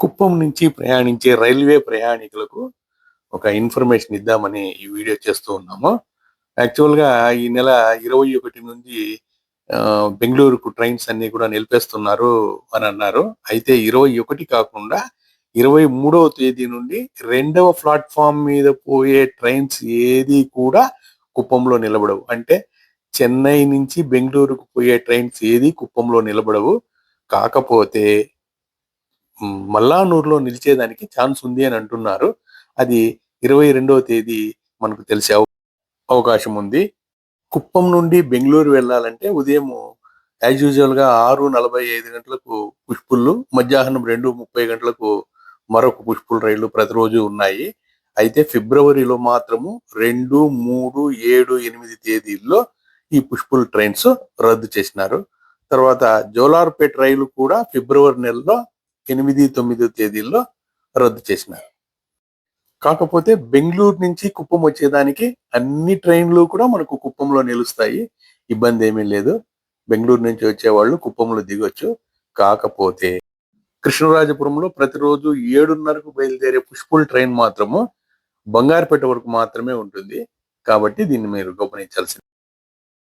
కుప్పం నుంచి ప్రయాణించే రైల్వే ప్రయాణికులకు ఒక ఇన్ఫర్మేషన్ ఇద్దామని ఈ వీడియో చేస్తూ ఉన్నాము. యాక్చువల్గా ఈ నెల ఇరవై ఒకటి నుంచి బెంగళూరుకు ట్రైన్స్ అన్ని కూడా నిలిపేస్తున్నారు అని అన్నారు. అయితే ఇరవై ఒకటి కాకుండా ఇరవై మూడవ తేదీ నుండి రెండవ ప్లాట్ఫామ్ మీద పోయే ట్రైన్స్ ఏది కూడా కుప్పంలో నిలబడవు. అంటే చెన్నై నుంచి బెంగళూరుకు పోయే ట్రైన్స్ ఏది కుప్పంలో నిలబడవు. కాకపోతే మల్లానూరులో నిలిచేదానికి ఛాన్స్ ఉంది అని అంటున్నారు. అది ఇరవై రెండవ తేదీ మనకు తెలిసే అవ- అవకాశం ఉంది. కుప్పం నుండి బెంగళూరు వెళ్ళాలంటే ఉదయం యాజ్ యూజువల్గా ఆరు నలభై ఐదు గంటలకు పుష్పులు మధ్యాహ్నం రెండు ముప్పై గంటలకు మరొక పుష్పుల రైళ్ళు ప్రతిరోజు ఉన్నాయి. అయితే ఫిబ్రవరిలో మాత్రము రెండు మూడు ఏడు ఎనిమిది తేదీల్లో ఈ పుష్పుల ట్రైన్స్ రద్దు చేసినారు. తర్వాత జోలార్పేట్ రైలు కూడా ఫిబ్రవరి నెలలో ఎనిమిది తొమ్మిది తేదీల్లో రద్దు చేసినారు. కాకపోతే బెంగళూరు నుంచి కుప్పం వచ్చేదానికి అన్ని ట్రైన్లు కూడా మనకు కుప్పంలో నిలుస్తాయి. ఇబ్బంది ఏమీ లేదు. బెంగళూరు నుంచి వచ్చేవాళ్ళు కుప్పంలో దిగొచ్చు. కాకపోతే కృష్ణరాజపురంలో ప్రతిరోజు ఏడున్నరకు బయలుదేరే పుష్పుల్ ట్రైన్ మాత్రము బంగారుపేట వరకు మాత్రమే ఉంటుంది. కాబట్టి దీన్ని మీరు గమనించాల్సింది